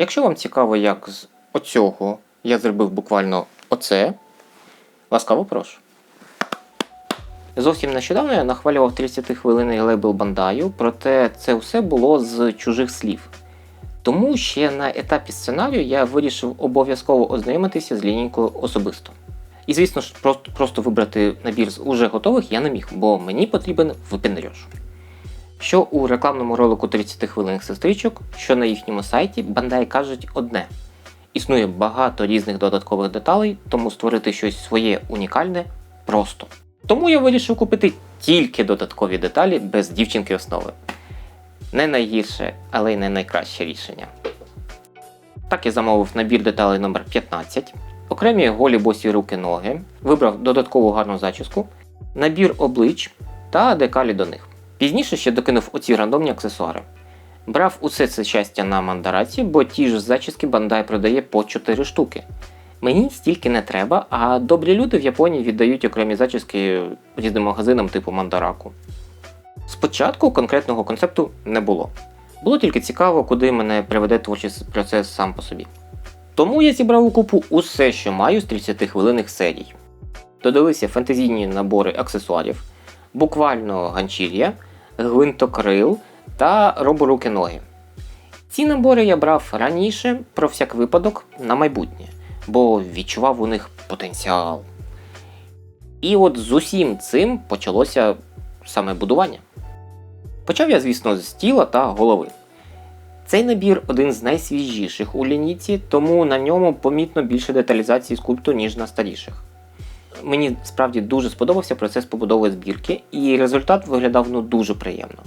Якщо вам цікаво, як з оцього я зробив буквально оце, ласкаво прошу. Зовсім нещодавно я нахвалював 30-хвилинний лейбл Бандаю, проте це все було з чужих слів. Тому ще на етапі сценарію я вирішив обов'язково ознайомитися з лінійкою особисто. І звісно ж, просто, вибрати набір з уже готових я не міг, бо мені потрібен випендрьож. Що у рекламному ролику 30 хвилин сестричок, що на їхньому сайті, Бандай кажуть одне: існує багато різних додаткових деталей, тому створити щось своє унікальне просто. Тому я вирішив купити тільки додаткові деталі без дівчинки основи. Не найгірше, але й не найкраще рішення. Так я замовив набір деталей номер 15 окремі голі босі руки ноги, вибрав додаткову гарну зачіску, набір облич та декалі до них. Пізніше ще докинув оці рандомні аксесуари. Брав усе це щастя на мандараці, бо ті ж зачіски Бандай продає по 4 штуки. Мені стільки не треба, а добрі люди в Японії віддають окремі зачіски різним магазинам типу Мандараку. Спочатку конкретного концепту не було. Було тільки цікаво, куди мене приведе творчий процес сам по собі. Тому я зібрав у купу усе, що маю з 30-хвилинних серій. Додалися фентезійні набори аксесуарів, буквально ганчір'я, гвинтокрил та роборуки ноги. Ці набори я брав раніше про всяк випадок на майбутнє, бо відчував у них потенціал. І от з усім цим почалося саме будування. Почав я, звісно, з тіла та голови. Цей набір один з найсвіжіших у лінійці, тому на ньому помітно більше деталізації скульпту, ніж на старіших. Мені справді дуже сподобався процес побудови збірки, і результат виглядав ну дуже приємно.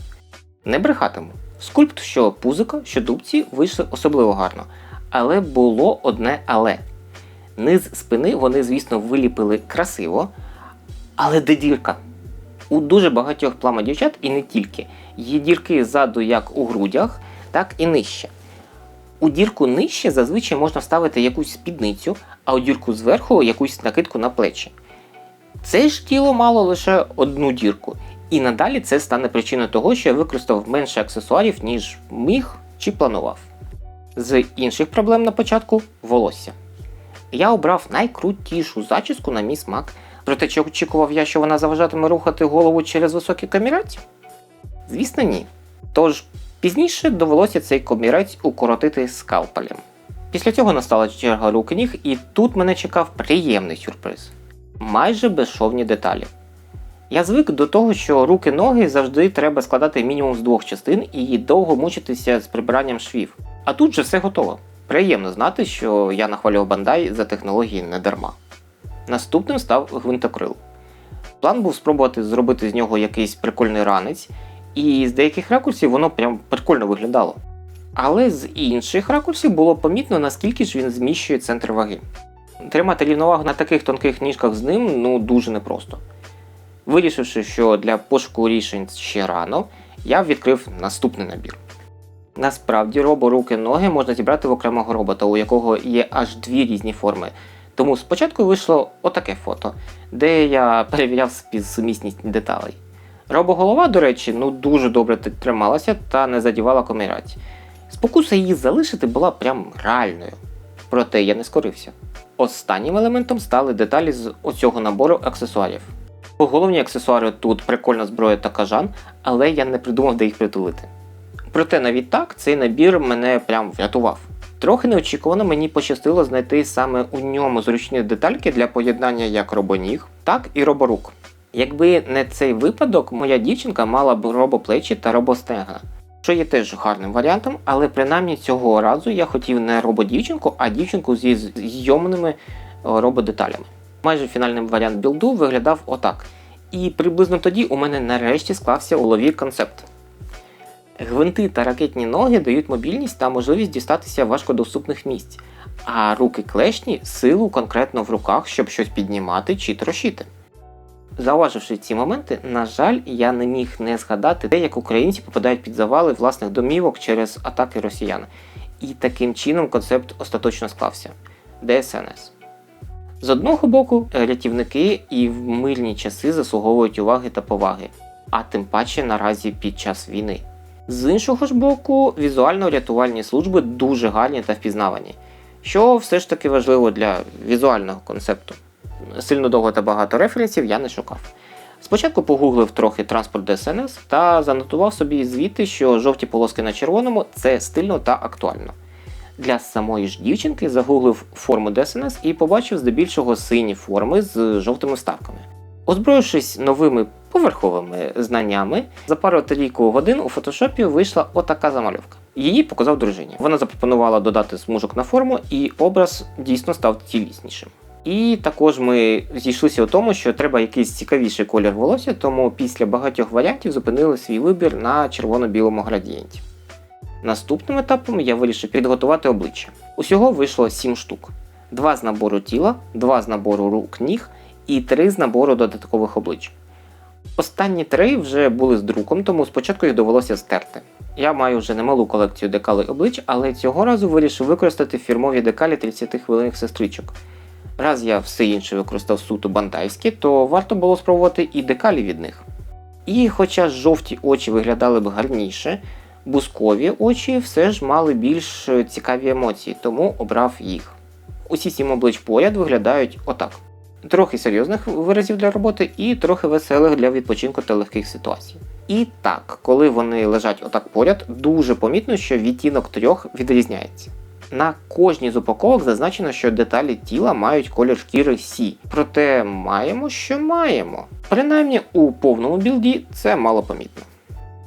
Не брехатиму. Скульпт, що пузика, що дубці вийшли особливо гарно, але було одне але. Низ спини вони, звісно, виліпили красиво, але де дірка? У дуже багатьох плама дівчат і не тільки. Є дірки ззаду як у грудях, так і нижче. У дірку нижче зазвичай можна ставити якусь спідницю, а у дірку зверху якусь накидку на плечі. Це ж тіло мало лише одну дірку, і надалі це стане причиною того, що я використав менше аксесуарів, ніж міг чи планував. З інших проблем на початку волосся. Я обрав найкрутішу зачіску на мій смак, проте чи очікував я, що вона заважатиме рухати голову через високі камірець? Звісно, ні. Тож Пізніше довелося цей комірець укоротити скалпелем. Після цього настала черга рук ніг, і тут мене чекав приємний сюрприз майже безшовні деталі. Я звик до того, що руки-ноги завжди треба складати мінімум з двох частин і довго мучитися з прибиранням швів. А тут же все готово. Приємно знати, що я нахвалював бандай за технології не дарма. Наступним став гвинтокрил. План був спробувати зробити з нього якийсь прикольний ранець, і з деяких ракурсів воно прям прикольно виглядало. Але з інших ракурсів було помітно, наскільки ж він зміщує центр ваги. Тримати рівновагу на таких тонких ніжках з ним ну дуже непросто. Вирішивши, що для пошуку рішень ще рано, я відкрив наступний набір. Насправді, робо руки ноги можна зібрати в окремого робота, у якого є аж дві різні форми. Тому спочатку вийшло отаке фото, де я перевіряв співсумісність деталей. Робоголова, до речі, ну дуже добре трималася та не задівала коміраць. Спокуса її залишити була прям реальною. Проте я не скорився. Останнім елементом стали деталі з оцього набору аксесуарів. Головні аксесуари тут прикольна зброя та кажан, але я не придумав, де їх притулити. Проте навіть так цей набір мене прям врятував. Трохи неочікувано мені пощастило знайти саме у ньому зручні детальки для поєднання як робоніг, так і роборук. Якби не цей випадок, моя дівчинка мала б робоплечі та робостегна, що є теж гарним варіантом, але принаймні цього разу я хотів не рободівчинку, а дівчинку зі зйомними е, рободеталями. Майже фінальний варіант білду виглядав отак. І приблизно тоді у мене нарешті склався у лові концепт. Гвинти та ракетні ноги дають мобільність та можливість дістатися важкодоступних місць, а руки клешні силу конкретно в руках, щоб щось піднімати чи трощити. Зауваживши ці моменти, на жаль, я не міг не згадати те, як українці попадають під завали власних домівок через атаки росіян. І таким чином концепт остаточно склався ДСНС. З одного боку, рятівники і в мирні часи заслуговують уваги та поваги, а тим паче наразі під час війни. З іншого ж боку, візуально-рятувальні служби дуже гарні та впізнавані, що все ж таки важливо для візуального концепту. Сильно довго та багато референсів я не шукав. Спочатку погуглив трохи транспорт ДСНС та занотував собі звідти, що жовті полоски на червоному це стильно та актуально. Для самої ж дівчинки загуглив форму ДСНС і побачив здебільшого сині форми з жовтими вставками. Озброївшись новими поверховими знаннями, за пару трійку годин у фотошопі вийшла отака замальовка. Її показав дружині. Вона запропонувала додати смужок на форму, і образ дійсно став ціліснішим. І також ми зійшлися у тому, що треба якийсь цікавіший колір волосся, тому після багатьох варіантів зупинили свій вибір на червоно-білому градієнті. Наступним етапом я вирішив підготувати обличчя. Усього вийшло 7 штук: два з набору тіла, два з набору рук ніг і три з набору додаткових облич. Останні три вже були з друком, тому спочатку їх довелося стерти. Я маю вже немалу колекцію декалей облич, але цього разу вирішив використати фірмові декалі 30 хвилинних сестричок. Раз я все інше використав суто бандайські, то варто було спробувати і декалі від них. І хоча жовті очі виглядали б гарніше, бускові очі все ж мали більш цікаві емоції, тому обрав їх. Усі сім облич поряд виглядають отак. Трохи серйозних виразів для роботи і трохи веселих для відпочинку та легких ситуацій. І так, коли вони лежать отак поряд, дуже помітно, що відтінок трьох відрізняється. На кожній з упаковок зазначено, що деталі тіла мають колір шкіри Сі. Проте маємо, що маємо. Принаймні у повному білді це мало помітно.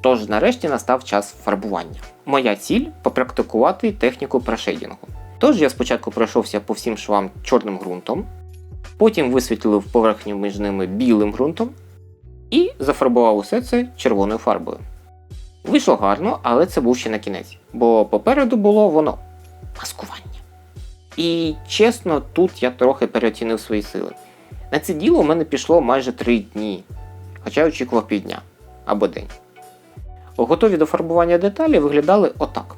Тож нарешті настав час фарбування. Моя ціль попрактикувати техніку прошейдінгу. Тож я спочатку пройшовся по всім швам чорним ґрунтом, потім висвітлив поверхню між ними білим ґрунтом і зафарбував усе це червоною фарбою. Вийшло гарно, але це був ще на кінець, бо попереду було воно маскування. І чесно, тут я трохи переоцінив свої сили. На це діло у мене пішло майже 3 дні, хоча я очікував півдня або день. Готові до фарбування деталі виглядали отак.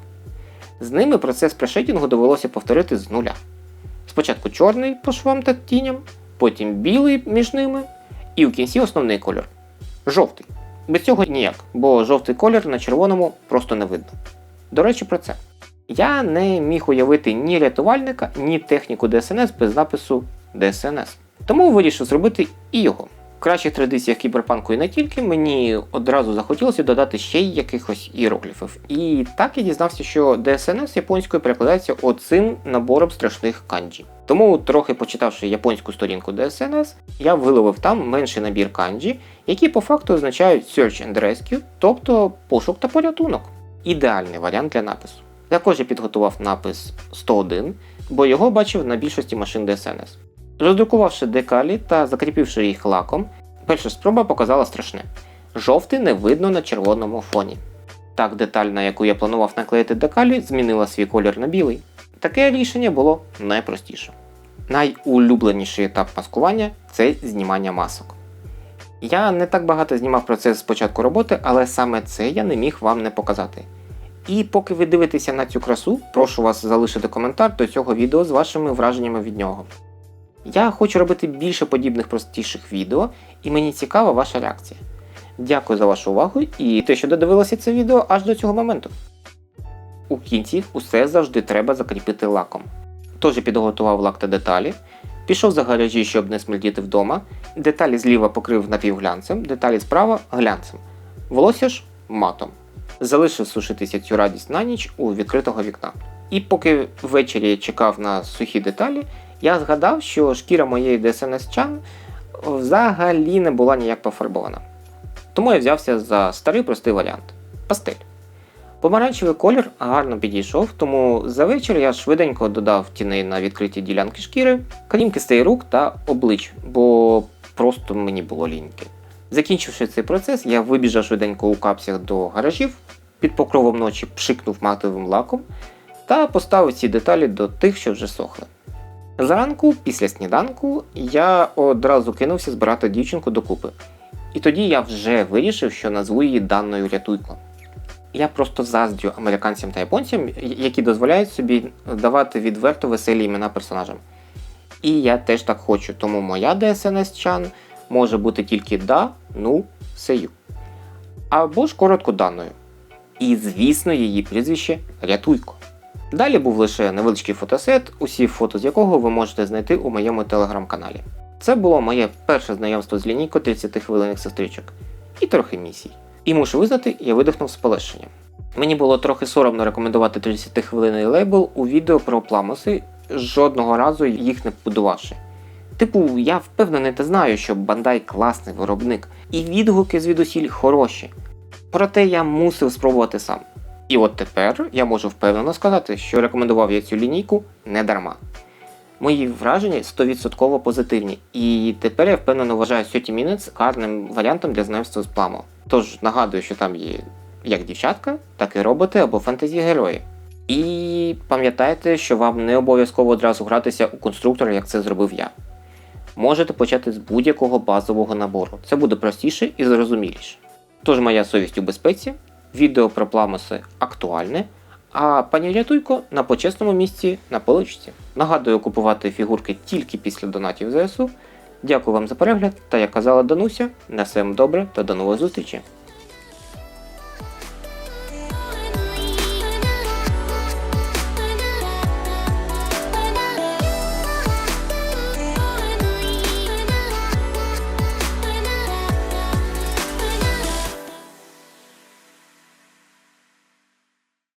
З ними процес прешетінгу довелося повторити з нуля. Спочатку чорний по швам та тіням, потім білий між ними, і в кінці основний кольор жовтий. Без цього ніяк, бо жовтий колір на червоному просто не видно. До речі, про це. Я не міг уявити ні рятувальника, ні техніку ДСНС без напису ДСНС. Тому вирішив зробити і його. В кращих традиціях кіберпанку і не тільки мені одразу захотілося додати ще й якихось іерогліфів. І так я дізнався, що ДСНС японською перекладається оцим набором страшних канджі. Тому, трохи почитавши японську сторінку ДСНС, я виловив там менший набір канджі, які по факту означають Search and Rescue, тобто пошук та порятунок. Ідеальний варіант для напису. Також я підготував напис 101, бо його бачив на більшості машин ДСНС. Роздрукувавши декалі та закріпивши їх лаком, перша спроба показала страшне. Жовтий не видно на червоному фоні. Так деталь, на яку я планував наклеїти декалі, змінила свій колір на білий. Таке рішення було найпростіше. Найулюбленіший етап маскування це знімання масок. Я не так багато знімав процес з початку роботи, але саме це я не міг вам не показати. І поки ви дивитеся на цю красу, прошу вас залишити коментар до цього відео з вашими враженнями від нього. Я хочу робити більше подібних простіших відео, і мені цікава ваша реакція. Дякую за вашу увагу і те, що додивилося це відео аж до цього моменту. У кінці усе завжди треба закріпити лаком. Тож я підготував лак та деталі, пішов за гаражі, щоб не смердіти вдома, деталі зліва покрив напівглянцем, деталі справа глянцем, волосся ж матом. Залишив сушитися цю радість на ніч у відкритого вікна. І поки ввечері чекав на сухі деталі, я згадав, що шкіра моєї ДСНС чан взагалі не була ніяк пофарбована. Тому я взявся за старий простий варіант пастель. Помаранчевий колір гарно підійшов, тому за вечір я швиденько додав тіней на відкриті ділянки шкіри, крім кистей рук та облич, бо просто мені було ліньки. Закінчивши цей процес, я вибіжав швиденько у капсях до гаражів, під покровом ночі пшикнув матовим лаком та поставив ці деталі до тих, що вже сохли. Зранку, після сніданку, я одразу кинувся збирати дівчинку докупи. І тоді я вже вирішив, що назву її даною рятуйко. Я просто заздрю американцям та японцям, які дозволяють собі давати відверто веселі імена персонажам. І я теж так хочу, тому моя ДСНС чан може бути тільки да, ну, сею. Або ж коротко даною. І, звісно, її прізвище Рятуйко. Далі був лише невеличкий фотосет, усі фото з якого ви можете знайти у моєму телеграм-каналі. Це було моє перше знайомство з лінійкою 30 хвилинних сестричок і трохи місій. І мушу визнати, я видихнув з полегшенням. Мені було трохи соромно рекомендувати 30 хвилинний лейбл у відео про пламуси, жодного разу їх не побудувавши. Типу, я впевнений та знаю, що Бандай класний виробник, і відгуки звідусіль хороші. Проте я мусив спробувати сам. І от тепер я можу впевнено сказати, що рекомендував я цю лінійку не дарма. Мої враження 100% позитивні, і тепер я впевнено вважаю 30 Minutes гарним варіантом для знайомства з пламо. Тож нагадую, що там є як дівчатка, так і роботи або фентезі-герої. І пам'ятайте, що вам не обов'язково одразу гратися у конструктора, як це зробив я. Можете почати з будь-якого базового набору. Це буде простіше і зрозуміліше. Тож моя совість у безпеці, відео про пламоси актуальне, а пані Рятуйко на почесному місці на поличці. Нагадую купувати фігурки тільки після донатів ЗСУ. Дякую вам за перегляд, та як казала Дануся, на все добре та до нової зустрічі!